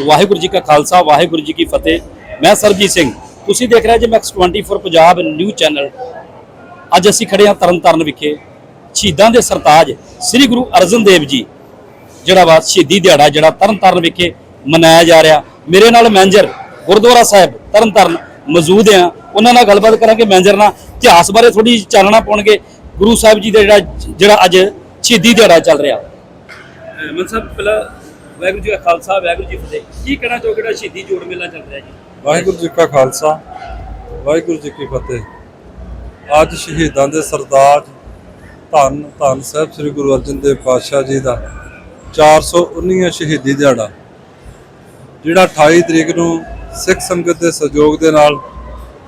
ਵਾਹਿਗੁਰੂ ਜੀ ਕਾ ਖਾਲਸਾ, ਵਾਹਿਗੁਰੂ ਜੀ ਕੀ ਫਤਿਹ। ਮੈਂ ਸਰਬਜੀਤ ਸਿੰਘ। ਤੁਸੀਂ ਦੇਖ ਰਹੇ ਜੇ ਮੈਕਸ 24 ਪੰਜਾਬ ਨਿਊਜ਼ ਚੈਨਲ। ਅੱਜ ਅਸੀਂ ਖੜੇ ਹਾਂ ਤਰਨਤਾਰਨ ਵਿਖੇ। ਸ਼ਹੀਦਾਂ ਦੇ ਸਰਤਾਜ ਸ੍ਰੀ ਗੁਰੂ ਅਰਜਨ ਦੇਵ ਜੀ, ਜਿਹੜਾ ਵਾ ਸ਼ਹੀਦੀ ਦਿਹਾੜਾ ਜਿਹੜਾ ਤਰਨਤਾਰਨ ਵਿਖੇ ਮਨਾਇਆ ਜਾ ਰਿਹਾ। ਮੇਰੇ ਨਾਲ ਮੈਨੇਜਰ ਗੁਰਦੁਆਰਾ ਸਾਹਿਬ ਤਰਨਤਾਰਨ ਮੌਜੂਦ ਆ ਉਹਨਾਂ ਨਾਲ ਗੱਲਬਾਤ ਕਰਾਂਗੇ। ਮੈਨੇਜਰ ਨਾਲ ਇਤਿਹਾਸ ਬਾਰੇ ਥੋੜੀ ਚਾਨਣਾ ਪਾਉਣਗੇ। ਗੁਰੂ ਸਾਹਿਬ ਜੀ ਦਾ ਜਿਹੜਾ ਜਿਹੜਾ ਅੱਜ ਸ਼ਹੀਦੀ ਦਿਹਾੜਾ ਚੱਲ ਰਿਹਾ। ਮਨ ਸਾਹਿਬ, ਪਹਿਲਾਂ ਵਾਹਿਗੁਰੂ ਜੀ ਕਾ ਖਾਲਸਾ, ਵਾਹਿਗੁਰੂ ਜੀ ਫਤਿਹ। ਕੀ ਕਹਿਣਾ ਚਾਹੋਗੇ ਜਿਹੜਾ ਸ਼ਹੀਦੀ ਜੋੜ ਮੇਲਾ ਚੱਲ ਰਿਹਾ ਜੀ? ਵਾਹਿਗੁਰੂ ਜੀ ਕਾ ਖਾਲਸਾ, ਵਾਹਿਗੁਰੂ ਜੀ ਕੀ ਫਤਿਹ। ਅੱਜ ਸ਼ਹੀਦਾਂ ਦੇ ਸਰਤਾਜ ਧੰਨ ਧੰਨ ਸਾਹਿਬ ਸ੍ਰੀ ਗੁਰੂ ਅਰਜਨ ਦੇਵ ਪਾਤਸ਼ਾਹ ਜੀ ਦਾ 419ਵਾਂ ਸ਼ਹੀਦੀ ਦਿਹਾੜਾ, ਜਿਹੜਾ 28 ਤਰੀਕ ਨੂੰ ਸਿੱਖ ਸੰਗਤ ਦੇ ਸਹਿਯੋਗ ਦੇ ਨਾਲ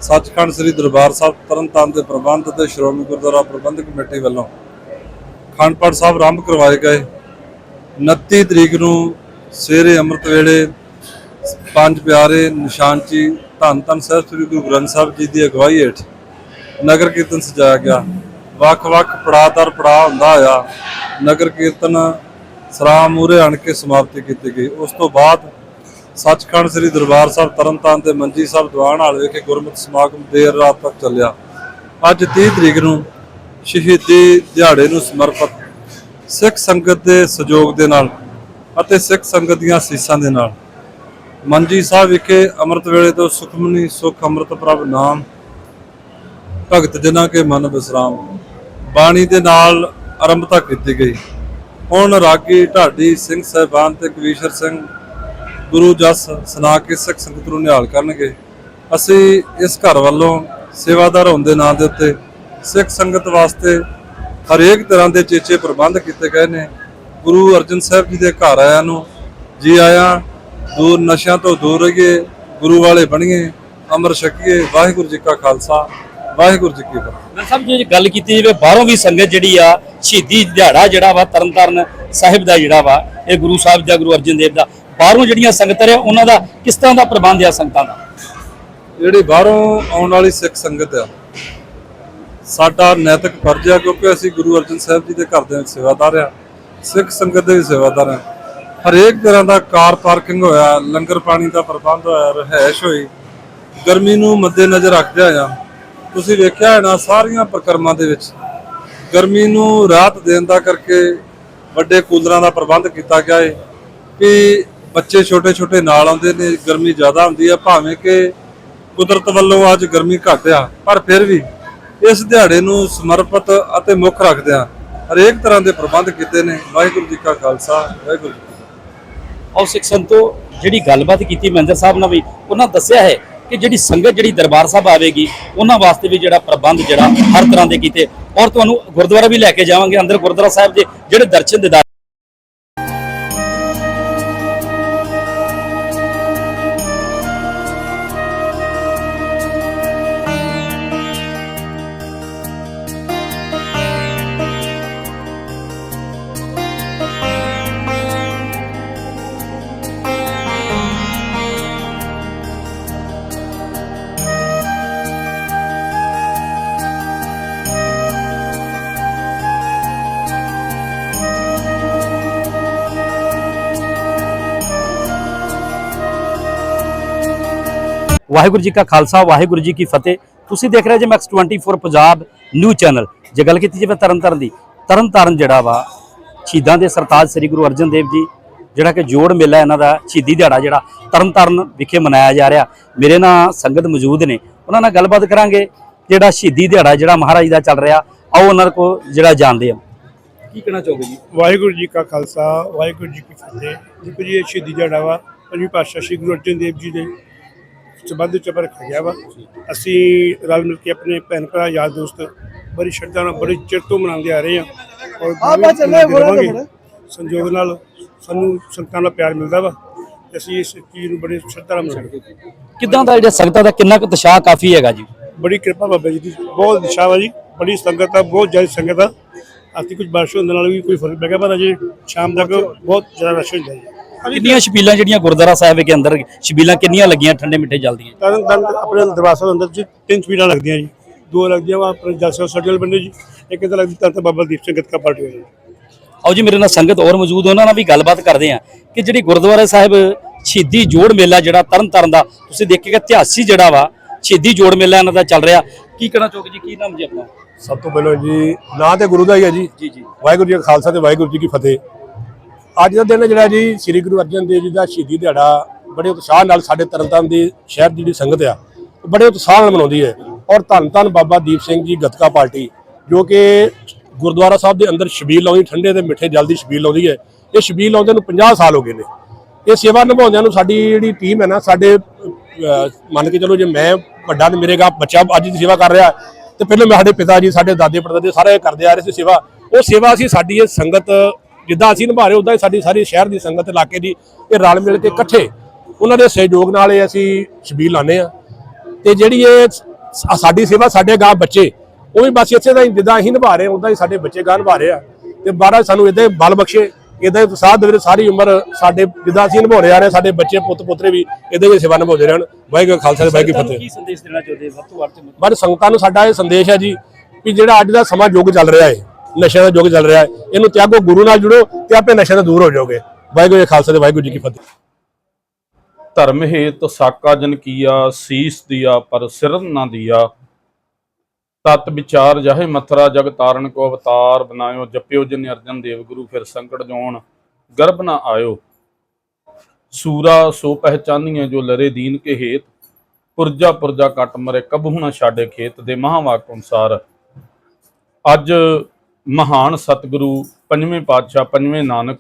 ਸੱਚਖੰਡ ਸ੍ਰੀ ਦਰਬਾਰ ਸਾਹਿਬ ਤਰਨਤਾਰਨ ਦੇ ਪ੍ਰਬੰਧ ਤੇ ਸ਼੍ਰੋਮਣੀ ਗੁਰਦੁਆਰਾ ਪ੍ਰਬੰਧਕ ਕਮੇਟੀ ਵੱਲੋਂ ਅਖੰਡ ਪਾਠ ਸਾਹਿਬ ਆਰੰਭ ਕਰਵਾਏ ਗਏ। 29 ਤਰੀਕ ਨੂੰ ਸਵੇਰੇ ਅੰਮ੍ਰਿਤ ਵੇਲੇ ਪੰਜ ਪਿਆਰੇ ਨਿਸ਼ਾਨਚੀ ਧੰਨ ਧੰਨ ਸਾਹਿਬ ਸ੍ਰੀ ਗੁਰੂ ਗ੍ਰੰਥ ਸਾਹਿਬ ਜੀ ਦੀ ਅਗਵਾਈ ਹੇਠ ਨਗਰ ਕੀਰਤਨ ਸਜਾਇਆ ਗਿਆ। ਵੱਖ-ਵੱਖ ਪੜਾਅਦਰ ਪੜਾਅ ਹੁੰਦਾ ਹੋਇਆ ਨਗਰ ਕੀਰਤਨ ਸਰਾਮ ਮੂਰੇ ਆਣ ਕੇ ਸਮਾਪਤੀ ਕੀਤੀ ਗਈ। ਉਸ ਤੋਂ ਬਾਅਦ ਸੱਚਖੰਡ ਸ੍ਰੀ ਦਰਬਾਰ ਸਾਹਿਬ ਤਰਨਤਾਰਨ ਤੇ ਮੰਜੀ ਸਾਹਿਬ ਦੀਵਾਨ ਹਾਲ ਵਿਖੇ ਗੁਰਮਤਿ ਸਮਾਗਮ ਦੇਰ ਰਾਤ ਤੱਕ ਚੱਲਿਆ। ਅੱਜ 30 ਤਰੀਕ ਨੂੰ ਸ਼ਹੀਦੀ ਦਿਹਾੜੇ ਨੂੰ ਸਮਰਪਿਤ ਸਿੱਖ ਸੰਗਤ ਦੇ ਸਹਿਯੋਗ ਦੇ ਨਾਲ ਅਤੇ ਸਿੱਖ ਸੰਗਤ ਦੀਆਂ ਅਸੀਸਾਂ ਦੇ ਨਾਲ। ਮੰਜੀ ਸਾਹਿਬ ਵਿਖੇ ਅੰਮ੍ਰਿਤ ਵੇਲੇ ਤੋਂ ਸੁਖਮਨੀ ਸੁਖ ਅੰਮ੍ਰਿਤ ਪ੍ਰਭ ਨਾਮ ਭਗਤ ਜਨਾਂ ਕੇ ਮਨ ਵਿਸਰਾਮ। ਬਾਣੀ ਦੇ ਨਾਲ ਆਰੰਭਤਾ ਕੀਤੀ ਗਈ। ਹੁਣ ਰਾਗੀ ਢਾਡੀ ਸਿੰਘ ਸਾਹਿਬਾਨ ਤੇ ਕਵੀਸ਼ਰ ਸਿੰਘ ਗੁਰੂ ਜਸ ਸੁਣਾ ਕੇ ਸਿੱਖ ਸੰਗਤ ਨੂੰ ਨਿਹਾਲ ਕਰਨਗੇ। ਅਸੀਂ ਇਸ ਘਰ ਵੱਲੋਂ ਸੇਵਾਦਾਰ ਹੋਣ ਦੇ ਨਾਂ ਦੇ ਉੱਤੇ ਸਿੱਖ ਸੰਗਤ ਵਾਸਤੇ ਹਰੇਕ ਤਰ੍ਹਾਂ ਦੇ ਚੇਚੇ ਪ੍ਰਬੰਧ ਕੀਤੇ ਗਏ ਨੇ। ਗੁਰੂ ਅਰਜਨ ਸਾਹਿਬ ਜੀ ਦੇ ਘਰ ਆਇਆਂ ਨੂੰ ਜੀ ਆਇਆਂ ਦੂਰ ਨਸ਼ਿਆਂ ਤੋਂ ਦੂਰ ਰਹੀਏ ਗੁਰੂ ਵਾਲੇ ਬਣੀਏ ਅਮਰ ਛਕੀਏ ਵਾਹਿਗੁਰੂ ਜੀ ਕਾ ਖਾਲਸਾ ਵਾਹਿਗੁਰੂ ਜੀ ਕੀ ਫਤਿਹ। ਮੈਂ ਸਭ ਜੇ ਗੱਲ ਕੀਤੀ ਜਾਵੇ ਬਾਹਰੋਂ ਵੀ ਸੰਗਤ ਜਿਹੜੀ ਆ ਸ਼ਹੀਦੀ ਦਿਹਾੜਾ ਜਿਹੜਾ ਵਾ ਤਰਨਤਾਰਨ ਸਾਹਿਬ ਦਾ ਜਿਹੜਾ ਵਾ ਇਹ ਗੁਰੂ ਸਾਹਿਬ ਦਾ ਗੁਰੂ ਅਰਜਨ ਦੇਵ ਦਾ ਬਾਹਰੋਂ ਜਿਹੜੀਆਂ ਸੰਗਤਾਂ ਨੇ ਉਹਨਾਂ ਦਾ ਕਿਸ ਤਰ੍ਹਾਂ ਦਾ ਪ੍ਰਬੰਧ ਆ ਸੰਗਤਾਂ ਦਾ? ਜਿਹੜੀ ਬਾਹਰੋਂ ਆਉਣ ਵਾਲੀ ਸਿੱਖ ਸੰਗਤ ਆ ਸਾਡਾ ਨੈਤਿਕ ਫਰਜ਼ ਆ ਕਿਉਂਕਿ ਅਸੀਂ ਗੁਰੂ ਅਰਜਨ ਸਾਹਿਬ ਜੀ ਦੇ ਘਰ ਦੇ ਸੇਵਾਦਾਰ ਆ। ਸਿੱਖ ਸੰਗਤ ਦੇ ਸੇਵਾਦਾਰ ਹਾਂ। ਹਰੇਕ ਤਰ੍ਹਾਂ ਦਾ ਕਾਰ ਪਾਰਕਿੰਗ ਹੋਇਆ, ਲੰਗਰ ਪਾਣੀ ਦਾ ਪ੍ਰਬੰਧ ਹੋਇਆ ਰਹਿائش ਹੋਈ। ਗਰਮੀ ਨੂੰ ਮੱਦੇਨਜ਼ਰ ਰੱਖਦੇ ਆ। ਤੁਸੀਂ ਵੇਖਿਆ ਹੋਣਾ ਸਾਰੀਆਂ ਪ੍ਰਕਰਮਾਂ ਦੇ ਵਿੱਚ। ਗਰਮੀ ਨੂੰ ਰਾਤ ਦੇਣ ਦਾ ਕਰਕੇ ਵੱਡੇ ਕੂਲਰਾਂ ਦਾ ਪ੍ਰਬੰਧ ਕੀਤਾ ਗਿਆ ਹੈ ਕਿ ਬੱਚੇ ਛੋਟੇ-ਛੋਟੇ ਨਾਲ ਆਉਂਦੇ ਨੇ, ਗਰਮੀ ਜ਼ਿਆਦਾ ਹੁੰਦੀ ਹੈ ਭਾਵੇਂ ਕਿ ਕੁਦਰਤ ਵੱਲੋਂ ਅੱਜ ਗਰਮੀ ਘੱਟ ਆ, ਪਰ ਫਿਰ ਵੀ ਇਸ ਦਿਹਾੜੇ ਨੂੰ ਸਮਰਪਿਤ ਅਤੇ ਮੁੱਖ ਰੱਖਦੇ ਆ। ਹਰੇਕ ਤਰ੍ਹਾਂ ਦੇ ਪ੍ਰਬੰਧ ਕੀਤੇ ਨੇ। ਵਾਹਿਗੁਰੂ ਜੀ ਕਾ ਖਾਲਸਾ, ਵਾਹਿਗੁਰੂ ਜੀ ਔਰ ਸਿੱਖ ਸੰਤੋ, ਜਿਹੜੀ ਗੱਲਬਾਤ ਕੀਤੀ ਮੈਨੇਜਰ ਸਾਹਿਬ ਨਾਲ ਵੀ, ਉਹਨਾਂ ਦੱਸਿਆ ਹੈ ਕਿ ਜਿਹੜੀ ਸੰਗਤ ਜਿਹੜੀ ਦਰਬਾਰ ਸਾਹਿਬ ਆਵੇਗੀ, ਉਹਨਾਂ ਵਾਸਤੇ ਵੀ ਜਿਹੜਾ ਪ੍ਰਬੰਧ ਜਿਹੜਾ ਹਰ ਤਰ੍ਹਾਂ ਦੇ ਕੀਤੇ। ਔਰ ਤੁਹਾਨੂੰ ਗੁਰਦੁਆਰਾ ਵੀ ਲੈ ਕੇ ਜਾਵਾਂਗੇ, ਅੰਦਰ ਗੁਰਦੁਆਰਾ ਸਾਹਿਬ ਦੇ ਜਿਹੜੇ ਦਰਸ਼ਨ ਦੇ ਵਾਹਿਗੁਰੂ ਜੀ ਕਾ ਖਾਲਸਾ, ਵਾਹਿਗੁਰੂ ਜੀ ਕੀ ਫਤਿਹ। ਤੁਸੀਂ ਦੇਖ ਰਹੇ ਜੇ ਮੈਕਸ 24 ਪੰਜਾਬ ਨਿਊ ਚੈਨਲ। ਜੇ ਗੱਲ ਕੀਤੀ ਜਾਵੇ ਤਰਨਤਾਰਨ ਦੀ, ਤਰਨਤਾਰਨ ਜਿਹੜਾ ਵਾ, ਸ਼ਹੀਦਾਂ ਦੇ ਸਰਤਾਜ ਸ੍ਰੀ ਗੁਰੂ ਅਰਜਨ ਦੇਵ ਜੀ, ਜਿਹੜਾ ਕਿ ਜੋੜ ਮੇਲਾ ਇਹਨਾਂ ਦਾ, ਸ਼ਹੀਦੀ ਦਿਹਾੜਾ ਜਿਹੜਾ ਤਰਨਤਾਰਨ ਵਿਖੇ ਮਨਾਇਆ ਜਾ ਰਿਹਾ। ਮੇਰੇ ਨਾਲ ਸੰਗਤ ਮੌਜੂਦ ਨੇ। ਉਹਨਾਂ ਨਾਲ ਗੱਲਬਾਤ ਕਰਾਂਗੇ ਜਿਹੜਾ ਸ਼ਹੀਦੀ ਦਿਹਾੜਾ ਜਿਹੜਾ ਮਹਾਰਾਜ ਦਾ ਚੱਲ ਰਿਹਾ। ਆਓ ਉਹਨਾਂ ਕੋਲ ਜਿਹੜਾ ਜਾਣਦੇ ਆ ਕੀ ਕਹਿਣਾ ਚਾਹੋਗੇ ਜੀ? ਵਾਹਿਗੁਰੂ ਜੀ ਕਾ ਖਾਲਸਾ, ਵਾਹਿਗੁਰੂ ਜੀ ਕੀ ਫਤਿਹ। ਜੀ, ਇਹ ਸ਼ਹੀਦੀ ਦਿਹਾੜਾ ਵਾ। ਪੰਜਵੀਂ ਪਾਤਸ਼ਾਹ ਸ੍ਰੀ ਗੁਰੂ ਅਰਜਨ ਦੇਵ ਜੀ ਦੇ ਸੰਬੰਧ ਵਿੱਚ ਆਪਾਂ ਰੱਖਿਆ ਗਿਆ ਵਾ। ਅਸੀਂ ਰਲ ਮਿਲ ਕੇ ਆਪਣੇ ਭੈਣ ਭਰਾ ਯਾਰ ਦੋਸਤ ਬੜੀ ਸ਼ਰਧਾ ਨਾਲ ਬੜੀ ਚਿਰ ਤੋਂ ਮਨਾਉਂਦੇ ਆ ਰਹੇ ਆ। ਔਰ ਆਪਾਂ ਚੱਲੇ ਸੰਜੋਗ ਨਾਲ ਸਾਨੂੰ ਸੰਤਾਂ ਦਾ ਪਿਆਰ ਮਿਲਦਾ ਵਾ ਤੇ ਅਸੀਂ ਇਸ ਚੀਜ਼ ਨੂੰ ਬੜੀ ਸ਼ਰਧਾ ਨਾਲ ਮਨਾਉਂਦੇ ਹਾਂ। ਕਿਦਾਂ ਦਾ ਜਿਹੜਾ ਸੰਗਤਾਂ ਦਾ ਕਿੰਨਾ ਕੁ ਉਤਸ਼ਾਹ ਕਾਫੀ ਹੈਗਾ ਜੀ? ਬੜੀ ਕਿਰਪਾ ਬਾਬਾ ਜੀ ਦੀ ਬਹੁਤ ਦਿਸ਼ਾ ਵਾ ਜੀ। ਬੜੀ ਸੰਗਤ ਆ ਬਹੁਤ ਜ਼ਿਆਦਾ ਸੰਗਤ ਆ। ਅਸੀਂ ਕੁਝ ਬਾਰਿਸ਼ ਹੋਣ ਦੇ ਨਾਲ ਵੀ ਕੋਈ ਫ਼ਰਕ ਪੈ ਗਿਆ ਪਰ ਅਜੇ ਸ਼ਾਮ ਤੱਕ ਬਹੁਤ ਜ਼ਿਆਦਾ ਰਸ਼ ਹੁੰਦਾ ਜੀ। ਕਿੰਨੀਆਂ ਛਬੀਲਾਂ ਜਿਹੜੀਆਂ ਗੁਰਦੁਆਰਾ ਸਾਹਿਬ ਦੇ ਅੰਦਰ ਛਬੀਲਾਂ ਕਿੰਨੀਆਂ ਲੱਗੀਆਂ ਠੰਡੇ ਮਿੱਠੇ ਜਲਦੀਆਂ? ਤਰਨ ਤਰਨ ਆਪਣੇ ਸਾਹਿਬ ਅੰਦਰ ਜੀ ਤਿੰਨ ਸਪੀਡਾਂ ਲੱਗਦੀਆਂ ਜੀ। ਦੋ ਲੱਗਦੀਆਂ ਵਾ ਆਪਣੇ ਜਲਸਾ ਸਟੇਡੀਅਮ ਬੰਦੇ ਜੀ ਇੱਕ ਤਾਂ ਲੱਗਦੀ ਤਰਨ ਬਾਬਾ ਦੀਪ ਸਿੰਘ ਗਤਕਾ ਪਾਰਟੀ ਵਾਲੀ ਆਓ ਜੀ ਮੇਰੇ ਨਾਲ ਸੰਗਤ ਹੋਰ ਮੌਜੂਦ ਉਹਨਾਂ ਨਾਲ ਵੀ ਗੱਲਬਾਤ ਕਰਦੇ ਆ ਕਿ ਜਿਹੜੀ ਗੁਰਦੁਆਰਾ ਸਾਹਿਬ ਸ਼ਹੀਦੀ ਜੋੜ ਮੇਲਾ ਜਿਹੜਾ ਤਰਨਤਾਰਨ ਦਾ ਤੁਸੀਂ ਦੇਖੇਗਾ ਇਤਿਹਾਸੀ ਜਿਹੜਾ ਵਾ ਸ਼ਹੀਦੀ ਜੋੜ ਮੇਲਾ ਇਹਨਾਂ ਦਾ ਚੱਲ ਰਿਹਾ। ਕੀ ਕਹਿਣਾ ਚਾਹੋਗੇ ਜੀ ਕੀ ਨਾਮ ਜੀ ਆਪਣਾ? ਸਭ ਤੋਂ ਪਹਿਲਾਂ ਜੀ ਨਾਂ ਤੇ ਗੁਰੂ ਦਾ ਹੀ ਹੈ ਜੀ। ਜੀ ਜੀ। ਵਾਹਿਗੁਰੂ ਜੀ ਕਾ ਖਾਲਸਾ ਤੇ ਵਾਹਿਗੁਰੂ ਜੀ ਕੀ ਫਤਿਹ। ਅੱਜ ਦਾ ਦਿਨ ਜਿਹੜਾ ਜੀ, ਸ੍ਰੀ ਗੁਰੂ ਅਰਜਨ ਦੇਵ ਜੀ ਦਾ ਸ਼ਹੀਦੀ ਦਿਹਾੜਾ। ਬੜੇ ਉਤਸ਼ਾਹ ਨਾਲ ਸਾਡੇ ਤਰਨਤਾਰਨ ਦੀ ਸ਼ਹਿਰ ਦੀ ਜਿਹੜੀ ਸੰਗਤ ਆ, ਉਹ ਬੜੇ ਉਤਸ਼ਾਹ ਨਾਲ ਮਨਾਉਂਦੀ ਹੈ। ਔਰ ਧੰਨ ਧੰਨ ਬਾਬਾ ਦੀਪ ਸਿੰਘ ਜੀ, ਗੱਤਕਾ ਪਾਰਟੀ, ਜੋ ਕਿ ਗੁਰਦੁਆਰਾ ਸਾਹਿਬ ਦੇ ਅੰਦਰ ਸ਼ਬੀਲ ਲਾਉਂਦੀ, ਠੰਡੇ ਤੇ ਮਿੱਠੇ ਜਲ ਦੀ ਸ਼ਬੀਲ ਲਾਉਂਦੀ ਹੈ। ਇਹ ਸ਼ਬੀਲ ਲਾਉਂਦੇ ਨੂੰ 50 ਸਾਲ ਹੋ ਗਏ ਨੇ। ਇਹ ਸੇਵਾ ਨਿਭਾਉਂਦਿਆਂ ਨੂੰ ਸਾਡੀ ਜਿਹੜੀ ਟੀਮ ਹੈ ਨਾ, ਸਾਡੇ ਮੰਨ ਕੇ ਚਲੋ ਜੇ ਮੈਂ ਵੱਡਾ ਤੇ ਮੇਰੇ ਗਾ ਬੱਚਾ ਅੱਜ ਦੀ ਸੇਵਾ ਕਰ ਰਿਹਾ, ਤੇ ਪਹਿਲਾਂ ਮੈਂ ਸਾਡੇ ਪਿਤਾ ਜੀ, ਸਾਡੇ ਦਾਦੇ ਪੜਦਾਦੇ ਸਾਰੇ ਕਰਦੇ ਆ ਰਹੇ ਸੀ ਸੇਵਾ। ਉਹ ਸੇਵਾ ਅਸੀਂ ਸਾਡੀ, ਇਹ ਸੰਗਤ ਜਿੱਦਾਂ ਅਸੀਂ ਨਿਭਾ ਰਹੇ ਉਦਾਂ ਹੀ ਸਾਡੀ ਸਾਰੀ ਸ਼ਹਿਰ ਦੀ ਸੰਗਤ ਇਲਾਕੇ ਦੀ ਇਹ ਰਲ ਮਿਲ ਕੇ ਇਕੱਠੇ ਉਹਨਾਂ ਦੇ ਸਹਿਯੋਗ ਨਾਲ ਇਹ ਅਸੀਂ ਛਬੀਲ ਲਾਉਂਦੇ ਆ ਤੇ ਜਿਹੜੀ ਇਹ ਸਾਡੀ ਸੇਵਾ ਸਾਡੇ ਗਾਂ ਬੱਚੇ ਉਹ ਵੀ ਬਸ ਇਸੇ ਦਾ ਹੀ ਜਿੱਦਾਂ ਅਸੀਂ ਨਿਭਾ ਰਹੇ ਉਦਾਂ ਹੀ ਸਾਡੇ ਬੱਚੇ ਗਾਂ ਨਿਭਾ ਰਹੇ ਆ। ਤੇ ਮਹਾਰਾਜ ਸਾਨੂੰ ਇਦਾਂ ਬਲ ਬਖਸ਼ੇ ਇਦਾਂ ਹੀ ਉਤਸ਼ਾਹ ਦੇਵੇ ਸਾਰੀ ਉਮਰ ਸਾਡੇ ਜਿੱਦਾਂ ਅਸੀਂ ਨਿਭਾਉਂਦੇ ਆ ਰਹੇ ਸਾਡੇ ਬੱਚੇ ਪੁੱਤ ਪੁੱਤਰੇ ਵੀ ਇਦਾਂ ਹੀ ਸੇਵਾ ਨਿਭਾਉਂਦੇ ਰਹਿਣ। ਵਾਹਿਗੁਰੂ ਖਾਲਸਾ ਵਾਹਿਗੁਰੂ ਫਤਿਹ। ਕੀ ਸੰਦੇਸ਼ ਦੇਣਾ ਚਾਹੁੰਦੇ ਸਭ ਤੋਂ ਵੱਧ ਤੇ? ਪਰ ਸੰਗਤਾਂ ਨੂੰ ਸਾਡਾ ਇਹ ਸੰਦੇਸ਼ ਹੈ ਜੀ ਵੀ ਜਿਹੜਾ ਅੱਜ ਦਾ ਸਮਾਂ ਯੁੱਗ ਚੱਲ ਰਿਹਾ ਹੈ ਨਸ਼ਿਆਂ ਦਾ ਯੁੱਗ ਚੱਲ ਰਿਹਾ ਹੈ, ਇਹਨੂੰ ਤਿਆਗੋ ਗੁਰੂ ਨਾਲ ਜੁੜੋ ਤੇ ਆਪੇ ਨਸ਼ਿਆਂ ਤੋਂ ਦੂਰ ਹੋ ਜਾਓਗੇ। ਵਾਹਿਗੁਰੂ ਜੀ ਖਾਲਸਾ ਤੇ ਵਾਹਿਗੁਰੂ ਜੀ ਕੀ ਫਤਿਹ। ਧਰਮ ਹੇਤ ਸਾਕਾ ਜਨ ਕੀਆ, ਸੀਸ ਦਿਆ, ਪਰ ਸਿਰ ਨਾ ਦਿਆ। ਤਤ ਵਿਚਾਰ ਜਹੇ ਮਥਰਾ, ਜਗ ਤਾਰਨ ਕੋ ਅਵਤਾਰ ਬਨਾਇਓ ਜਪਿਓ ਜਿਨ ਅਰਜਨ ਦੇਵ ਗੁਰੂ, ਫਿਰ ਸੰਕਟ ਜੋਨ ਗਰਭ ਨਾ ਆਇਓ। ਸੂਰਾ, ਸੋ ਪਹਿਚਾਨੀਏ ਜੋ ਲਰੇ ਦੀਨ ਕੇ ਹੇਤ। ਪੁਰਜਾ ਪੁਰਜਾ ਕੱਟ ਮਰੇ, ਕਬਹੂ ਨਾ ਛਾੜੇ ਖੇਤ। ਦੇ ਮਹਾਵਾਕ ਅਨੁਸਾਰ। ਅੱਜ ਮਹਾਨ ਸਤਿਗੁਰੂ, ਪੰਜਵੇਂ ਪਾਤਸ਼ਾਹ, ਪੰਜਵੇਂ ਨਾਨਕ,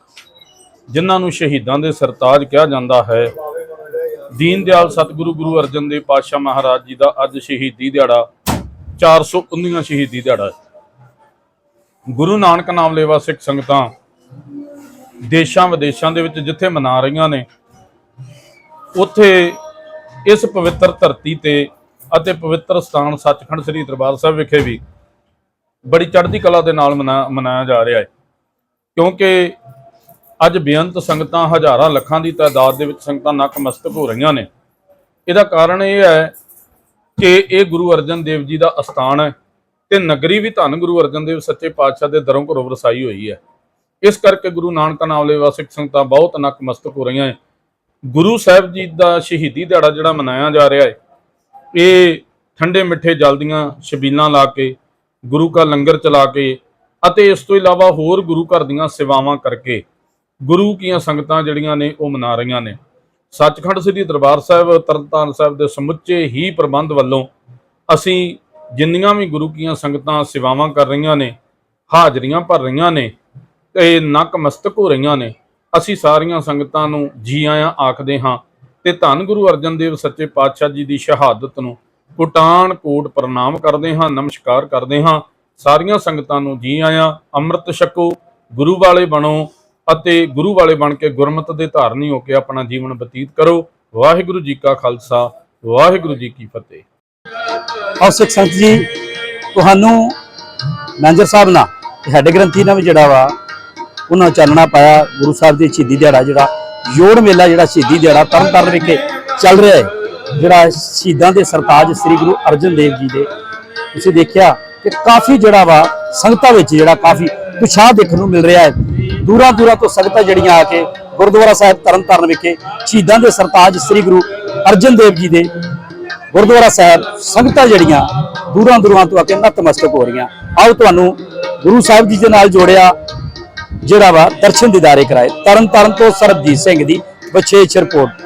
ਜਿਨ੍ਹਾਂ ਨੂੰ ਸ਼ਹੀਦਾਂ ਦੇ ਸਰਤਾਜ ਕਿਹਾ ਜਾਂਦਾ ਹੈ। ਦੀਨ ਦਿਆਲ ਸਤਿਗੁਰੂ ਗੁਰੂ ਅਰਜਨ ਦੇਵ ਪਾਤਸ਼ਾਹ ਮਹਾਰਾਜ ਜੀ ਦਾ ਅੱਜ ਸ਼ਹੀਦੀ ਦਿਹਾੜਾ 419ਵਾਂ ਸ਼ਹੀਦੀ ਦਿਹਾੜਾ ਹੈ। ਗੁਰੂ ਨਾਨਕ ਨਾਮ ਲੇਵਾ ਸਿੱਖ ਸੰਗਤਾਂ ਦੇਸ਼ਾਂ ਵਿਦੇਸ਼ਾਂ ਦੇ ਵਿੱਚ ਜਿੱਥੇ ਮਨਾ ਰਹੀਆਂ ਨੇ, ਉੱਥੇ ਇਸ ਪਵਿੱਤਰ ਧਰਤੀ ਤੇ ਅਤੇ ਪਵਿੱਤਰ ਸਥਾਨ ਸੱਚਖੰਡ ਸ੍ਰੀ ਦਰਬਾਰ ਸਾਹਿਬ ਵਿਖੇ ਵੀ ਬੜੀ ਚੜ੍ਹਦੀ ਕਲਾ ਦੇ ਨਾਲ ਮਨਾ- ਮਨਾਇਆ ਜਾ ਰਿਹਾ ਹੈ। ਕਿਉਂਕਿ ਅੱਜ ਬੇਅੰਤ ਸੰਗਤਾਂ ਹਜ਼ਾਰਾਂ ਲੱਖਾਂ ਦੀ ਤਾਦਾਦ ਦੇ ਵਿੱਚ ਸੰਗਤਾਂ ਨਕਮਸਤਕ ਹੋ ਰਹੀਆਂ ਨੇ। ਇਹਦਾ ਕਾਰਨ ਇਹ ਹੈ ਕਿ ਇਹ ਗੁਰੂ ਅਰਜਨ ਦੇਵ ਜੀ ਦਾ ਅਸਥਾਨ ਹੈ ਤੇ ਨਗਰੀ ਵੀ ਧੰਨ ਗੁਰੂ ਅਰਜਨ ਦੇਵ ਸੱਚੇ ਪਾਤਸ਼ਾਹ ਦੇ ਦਰੋਂ ਘਰੋਂ ਵਰਸਾਈ ਹੋਈ ਹੈ। ਇਸ ਕਰਕੇ ਗੁਰੂ ਨਾਨਕ ਨਾਮ ਲੈਵਾ ਸਿੱਖ ਸੰਗਤਾਂ ਬਹੁਤ ਨਕਮਸਤਕ ਹੋ ਰਹੀਆਂ ਹੈ ਗੁਰੂ ਸਾਹਿਬ ਜੀ ਦਾ ਸ਼ਹੀਦੀ ਦਿਹਾੜਾ ਜਿਹੜਾ ਮਨਾਇਆ ਜਾ ਰਿਹਾ ਹੈ, ਇਹ ਠੰਡੇ ਮਿੱਠੇ ਜਲ ਦੀਆਂ ਛਬੀਲਾਂ ਲਾ ਕੇ ਗੁਰੂ ਕਾ ਲੰਗਰ ਚਲਾ ਕੇ ਅਤੇ ਇਸ ਤੋਂ ਇਲਾਵਾ ਹੋਰ ਗੁਰੂ ਘਰ ਦੀਆਂ ਸੇਵਾਵਾਂ ਕਰਕੇ ਗੁਰੂ ਕੀਆਂ ਸੰਗਤਾਂ ਜਿਹੜੀਆਂ ਨੇ ਉਹ ਮਨਾ ਰਹੀਆਂ ਨੇ। ਸੱਚਖੰਡ ਸ੍ਰੀ ਦਰਬਾਰ ਸਾਹਿਬ, ਤਰਨਤਾਰਨ ਸਾਹਿਬ ਦੇ ਸਮੁੱਚੇ ਹੀ ਪ੍ਰਬੰਧ ਵੱਲੋਂ ਅਸੀਂ ਜਿੰਨੀਆਂ ਵੀ ਗੁਰੂ ਕੀਆਂ ਸੰਗਤਾਂ ਸੇਵਾਵਾਂ ਕਰ ਰਹੀਆਂ ਨੇ, ਹਾਜ਼ਰੀਆਂ ਭਰ ਰਹੀਆਂ ਨੇ ਤੇ ਨਕਮਸਤਕ ਹੋ ਰਹੀਆਂ ਨੇ, ਅਸੀਂ ਸਾਰੀਆਂ ਸੰਗਤਾਂ ਨੂੰ ਜੀ ਆਇਆਂ ਆਖਦੇ ਹਾਂ ਤੇ ਧੰਨ ਗੁਰੂ ਅਰਜਨ ਦੇਵ ਸੱਚੇ ਪਾਤਸ਼ਾਹ ਜੀ ਦੀ ਸ਼ਹਾਦਤ ਨੂੰ ਕੁਟਾਨ ਕੋਟ ਪ੍ਰਣਾਮ ਕਰਦੇ ਹਾਂ, ਨਮਸਕਾਰ ਕਰਦੇ ਹਾਂ। ਸਾਰੀਆਂ ਸੰਗਤਾਂ ਨੂੰ ਜੀ ਆਇਆਂ, ਅੰਮ੍ਰਿਤ ਛਕੋ, ਗੁਰੂ ਵਾਲੇ ਬਣੋ ਅਤੇ ਗੁਰੂ ਵਾਲੇ ਬਣ ਕੇ ਗੁਰਮਤ ਦੇ ਧਾਰਨੀ ਹੋ ਕੇ ਆਪਣਾ ਜੀਵਨ ਬਤੀਤ ਕਰੋ। ਵਾਹਿਗੁਰੂ ਜੀ ਕਾ ਖਾਲਸਾ, ਵਾਹਿਗੁਰੂ ਜੀ ਕੀ ਫਤਿਹ। ਆਓ ਸਿੱਖ ਸੰਤ ਜੀ, ਤੁਹਾਨੂੰ ਮੈਨੇਜਰ ਸਾਹਿਬ ਨਾਲ ਤੇ ਗ੍ਰੰਥੀ ਨਾਲ ਵੀ ਜਿਹੜਾ ਵਾ, ਉਹਨਾਂ ਚਾਨਣਾ ਪਾਇਆ, ਗੁਰੂ ਸਾਹਿਬ ਦੀ ਸ਼ਹੀਦੀ ਦਿਹਾੜਾ ਜਿਹੜਾ, ਜੋੜ ਮੇਲਾ ਜਿਹੜਾ ਸ਼ਹੀਦੀ ਦਿਹਾੜਾ ਤਰਨਤਾਰਨ ਵਿਖੇ ਚੱਲ ਰਿਹਾ ਹੈ। ਜਿਹੜਾ ਸ਼ਹੀਦਾਂ ਦੇ ਸਰਤਾਜ ਸ੍ਰੀ ਗੁਰੂ ਅਰਜਨ ਦੇਵ ਜੀ ਦੇ, ਤੁਸੀਂ ਦੇਖਿਆ ਕਿ ਕਾਫੀ ਜਿਹੜਾ ਵਾ ਸੰਗਤਾਂ ਵਿੱਚ ਜਿਹੜਾ ਕਾਫੀ ਉਤਸ਼ਾਹ ਦੇਖਣ ਨੂੰ ਮਿਲ ਰਿਹਾ ਹੈ। ਦੂਰਾਂ ਦੂਰਾਂ ਤੋਂ ਸੰਗਤਾਂ ਜਿਹੜੀਆਂ ਆ ਕੇ ਗੁਰਦੁਆਰਾ ਸਾਹਿਬ ਤਰਨਤਾਰਨ ਵਿਖੇ ਸ਼ਹੀਦਾਂ ਦੇ ਸਰਤਾਜ ਸ੍ਰੀ ਗੁਰੂ ਅਰਜਨ ਦੇਵ ਜੀ ਦੇ ਗੁਰਦੁਆਰਾ ਸਾਹਿਬ ਸੰਗਤਾਂ ਜਿਹੜੀਆਂ ਦੂਰਾਂ ਦੂਰਾਂ ਤੋਂ ਆ ਕੇ ਨਤਮਸਤਕ ਹੋ ਰਹੀਆਂ। ਆਓ ਤੁਹਾਨੂੰ ਗੁਰੂ ਸਾਹਿਬ ਜੀ ਦੇ ਨਾਲ ਜੋੜਿਆ ਜਿਹੜਾ ਵਾ ਦਰਸ਼ਨ ਦਿਦਾਰੇ ਕਰਾਏ। ਤਰਨ ਤਾਰਨ ਤੋਂ ਸਰਬਜੀਤ ਸਿੰਘ ਦੀ ਵਿਸ਼ੇਸ਼ ਰਿਪੋਰਟ।